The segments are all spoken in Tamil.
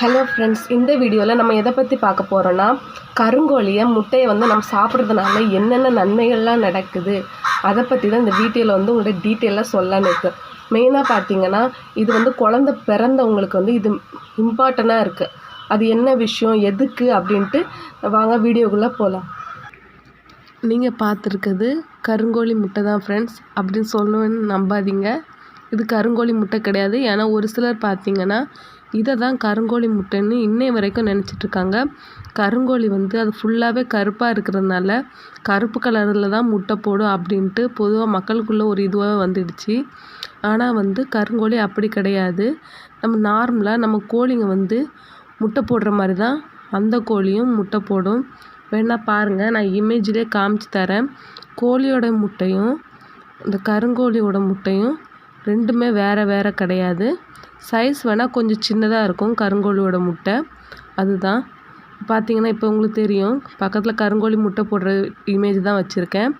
ஹலோ ஃப்ரெண்ட்ஸ் இந்த வீடியோவில் நம்ம எதை பற்றி பார்க்க போகிறோன்னா கருங்கோழியை முட்டையை வந்து நம்ம சாப்பிட்றதுனால என்னென்ன நன்மைகள்லாம் நடக்குது அதை பற்றி தான் இந்த வீடியோவில் வந்து உங்கள்கிட்ட டீட்டெயிலாக சொல்லலான்னு இருக்குது மெயினாக பார்த்தீங்கன்னா இது வந்து குழந்த பிறந்தவங்களுக்கு வந்து இது இம்பார்ட்டண்ட்டாக இருக்குது அது என்ன விஷயம் எதுக்கு அப்படின்ட்டு வாங்க வீடியோக்குள்ளே போகலாம் நீங்கள் பார்த்துருக்குது கருங்கோழி முட்டை தான் ஃப்ரெண்ட்ஸ் அப்படின்னு சொல்லணும்னு நம்பாதீங்க. இது கருங்கோழி முட்டை கிடையாது. ஏன்னா ஒரு சிலர் பார்த்தீங்கன்னா இதை தான் கருங்கோழி முட்டைன்னு இன்னை வரைக்கும் நினச்சிட்டு இருக்காங்க கருங்கோழி வந்து அது ஃபுல்லாகவே கருப்பாக இருக்கிறதுனால கருப்பு கலரில் தான் முட்டை போடும் அப்படின்ட்டு பொதுவாக மக்களுக்குள்ளே ஒரு இதுவாக வந்துடுச்சு. ஆனால் வந்து கருங்கோழி அப்படி கிடையாது. நம்ம நார்மலாக நம்ம கோழிங்க வந்து முட்டை போடுற மாதிரி தான் அந்த கோழியும் முட்டை போடும். வேணால் பாருங்கள் நான் இமேஜ்லேயே காமிச்சு தரேன். கோழியோட முட்டையும் இந்த கருங்கோழியோட முட்டையும் ரெண்டுமே வேறு வேறு கிடையாது. சைஸ் வேணால் கொஞ்சம் சின்னதாக இருக்கும். கருங்கோழியோட முட்டை. அதுதான். பார்த்தீங்கன்னா இப்போ உங்களுக்கு தெரியும். பக்கத்தில் கருங்கோழி முட்டை போடுற இமேஜ் தான் வச்சுருக்கேன்.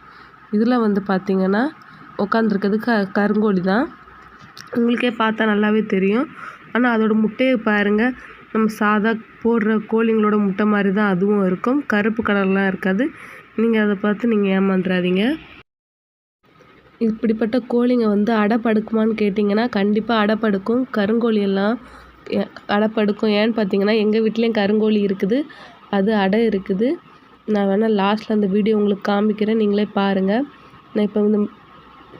இதில் வந்து பார்த்தீங்கன்னா உட்காந்துருக்கிறது க கருங்கோழி தான் உங்களுக்கே பார்த்தா நல்லாவே தெரியும். ஆனால் அதோட முட்டையை பாருங்கள் நம்ம சாதா போடுற கோழிங்களோட முட்டை மாதிரி தான் அதுவும் இருக்கும். கருப்பு கலர்லாம் இருக்காது. நீங்கள் அதை பார்த்து நீங்கள் ஏமாந்துடாதீங்க இப்படிப்பட்ட கோழிங்க வந்து அடைப்படுக்குமான்னு கேட்டிங்கன்னா கண்டிப்பாக அடைப்படுக்கும். கருங்கோழி எல்லாம் அடைப்படுக்கும். ஏன்னு பார்த்தீங்கன்னா எங்கள் வீட்லேயும் கருங்கோழி இருக்குது. அது அடை இருக்குது. நான் வேணால் லாஸ்ட்டில் அந்த வீடியோ உங்களுக்கு காமிக்கிறேன். நீங்களே பாருங்கள் நான் இப்போ வந்து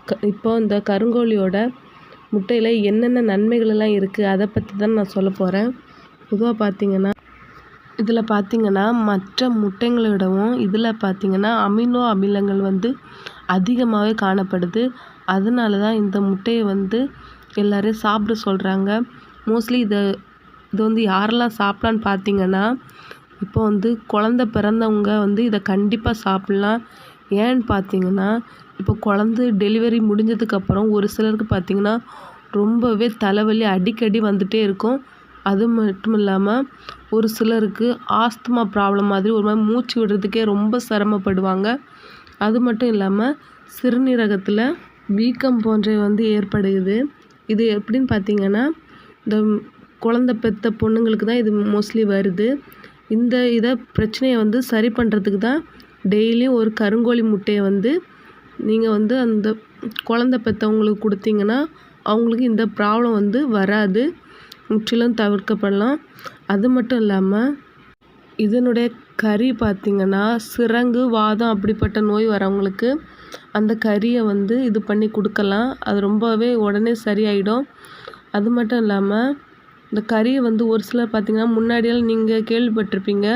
க- இப்போ இந்த கருங்கோழியோட முட்டையில் என்னென்ன நன்மைகள் எல்லாம் இருக்குது அதை பற்றி தான் நான் சொல்ல போகிறேன் பொதுவாக பார்த்தீங்கன்னா இதில் பார்த்தீங்கன்னா மற்ற முட்டைங்களை விடவும் இதில் பார்த்தீங்கன்னா அமினோ அமிலங்கள் வந்து அதிகமாகவே காணப்படுது. அதனால தான் இந்த முட்டையை வந்து எல்லோரையும் சாப்பிட சொல்கிறாங்க மோஸ்ட்லி இதை இது வந்து யாரெல்லாம் சாப்பிட்லான்னு பார்த்தீங்கன்னா இப்போ வந்து குழந்த பிறந்தவங்க வந்து இதை கண்டிப்பாக சாப்பிட்லாம். ஏன்னு பார்த்தீங்கன்னா இப்போ குழந்தை டெலிவரி முடிஞ்சதுக்கப்புறம் ஒரு சிலருக்கு பார்த்தீங்கன்னா ரொம்பவே தலைவலி அடிக்கடி வந்துகிட்டே இருக்கும். அது மட்டும் இல்லாமல் ஒரு சிலருக்கு ஆஸ்துமா ப்ராப்ளம் மாதிரி ஒரு மாதிரி மூச்சு விடுறதுக்கே ரொம்ப சிரமப்படுவாங்க. அது மட்டும் இல்லாமல் சிறுநீரகத்தில் வீக்கம் போன்றவை வந்து ஏற்படுது. இது எப்படின்னு பார்த்தீங்கன்னா இந்த குழந்த பெத்த பொண்ணுங்களுக்கு தான் இது மோஸ்ட்லி வருது. இந்த இதை பிரச்சனையை வந்து சரி பண்ணுறதுக்கு தான் டெய்லியும் ஒரு கருங்கோழி முட்டையை வந்து நீங்கள் வந்து அந்த குழந்த பெற்றவங்களுக்கு கொடுத்தீங்கன்னா அவங்களுக்கு இந்த ப்ராப்ளம் வந்து வராது. முற்றிலும் தவிர்க்கப்படலாம். அது மட்டும் இல்லாமல் இதனுடைய கறி பார்த்திங்கன்னா சிரங்கு வாதம் அப்படிப்பட்ட நோய் வரவங்களுக்கு அந்த கறியை வந்து இது பண்ணி கொடுக்கலாம். அது ரொம்பவே உடனே சரியாயிடும். அது மட்டும் இல்லாமல் இந்த கறியை வந்து ஒரு சிலர் பார்த்திங்கன்னா முன்னாடியெல்லாம் நீங்கள் கேள்விப்பட்டிருப்பீங்க.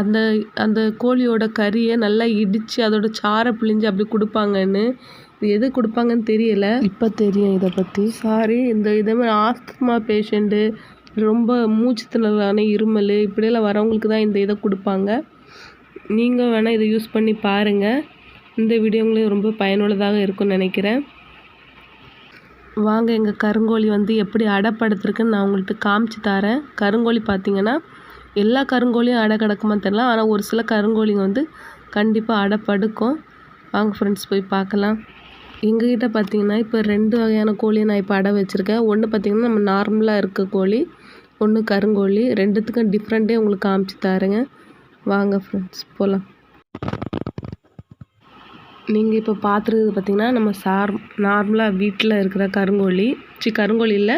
அந்த அந்த கோழியோட கறியை நல்லா இடித்து அதோட சாறை பிழிஞ்சு அப்படி கொடுப்பாங்கன்னு. இது எது கொடுப்பாங்கன்னு தெரியல. இப்போ தெரியும் இதை பற்றி சாரி இந்த இதே மாதிரி ஆஸ்துமா பேஷண்ட்டு ரொம்ப மூச்சு திணறலான இருமல் இப்படியெல்லாம் வரவங்களுக்கு தான் இந்த இதை கொடுப்பாங்க. நீங்கள் வேணால் இதை யூஸ் பண்ணி பாருங்கள் இந்த வீடியோ உங்களுக்கு ரொம்ப பயனுள்ளதாக இருக்கும்னு நினைக்கிறேன். வாங்க எங்கள் கருங்கோழி வந்து எப்படி அடைப்படுத்திருக்குன்னு நான் உங்கள்கிட்ட காமிச்சு தரேன். கருங்கோழி பார்த்தீங்கன்னா எல்லா கருங்கோழியும் அடை கிடக்குமா தெரியல. ஆனால் ஒரு சில கருங்கோழிங்க வந்து கண்டிப்பாக அடை படுக்கும். வாங்க ஃப்ரெண்ட்ஸ் போய் பார்க்கலாம். எங்ககிட்ட பார்த்தீங்கன்னா இப்போ ரெண்டு வகையான கோழியை நான் இப்போ அடை வச்சுருக்கேன். ஒன்று பார்த்தீங்கன்னா நம்ம நார்மலாக இருக்க கோழி ஒன்று கருங்கோழி ரெண்டுத்துக்கும் டிஃப்ரெண்ட்டே உங்களுக்கு காமிச்சு தரேங்க. வாங்க ஃப்ரெண்ட்ஸ் போகலாம் நீங்கள் இப்போ பார்த்துருக்குது பார்த்திங்கன்னா நம்ம சார் நார்மலாக வீட்டில் இருக்கிற கருங்கோழி. சி கருங்கோழி இல்லை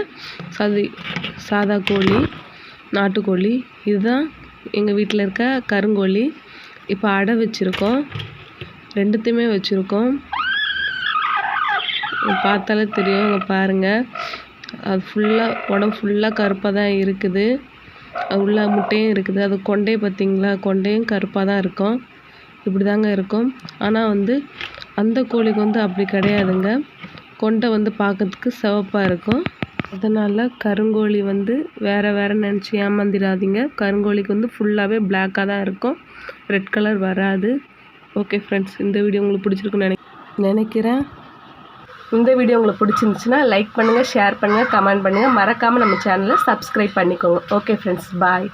சாதி சாதா கோழி நாட்டுக்கோழி இதுதான் எங்கள் வீட்டில் இருக்க கருங்கோழி. இப்போ அடை வச்சுருக்கோம். ரெண்டுத்தையுமே வச்சுருக்கோம். பார்த்தாலே தெரியும் இங்கே பாருங்கள் அது ஃபுல்லாக உடம்பு ஃபுல்லாக கருப்பாக தான் இருக்குது. அது உள்ள முட்டையும் இருக்குது. அது கொண்டை பார்த்திங்களா? கொண்டையும் கருப்பாக தான் இருக்கும். இப்படி தாங்க இருக்கும். ஆனால் வந்து அந்த கோழிக்கு வந்து அப்படி கிடையாதுங்க. கொண்டை வந்து பார்க்கறதுக்கு சிவப்பாக இருக்கும். அதனால் கருங்கோழி வந்து வேறு வேறு நினச்சி ஏமாந்திராதீங்க. கருங்கோழிக்கு வந்து ஃபுல்லாகவே பிளாக்காக தான் இருக்கும். ரெட் கலர் வராது. ஓகே ஃப்ரெண்ட்ஸ் இந்த வீடியோ உங்களுக்கு பிடிச்சிருக்குன்னு நினை நினைக்கிறேன். இந்த வீடியோ உங்களுக்கு பிடிச்சிருந்துச்சுன்னா லைக் பண்ணுங்கள் ஷேர் பண்ணுங்கள் கமெண்ட் பண்ணுங்கள் மறக்காமல் நம்ம சேனலை சப்ஸ்கிரைப் பண்ணிக்கோங்க. Okay friends bye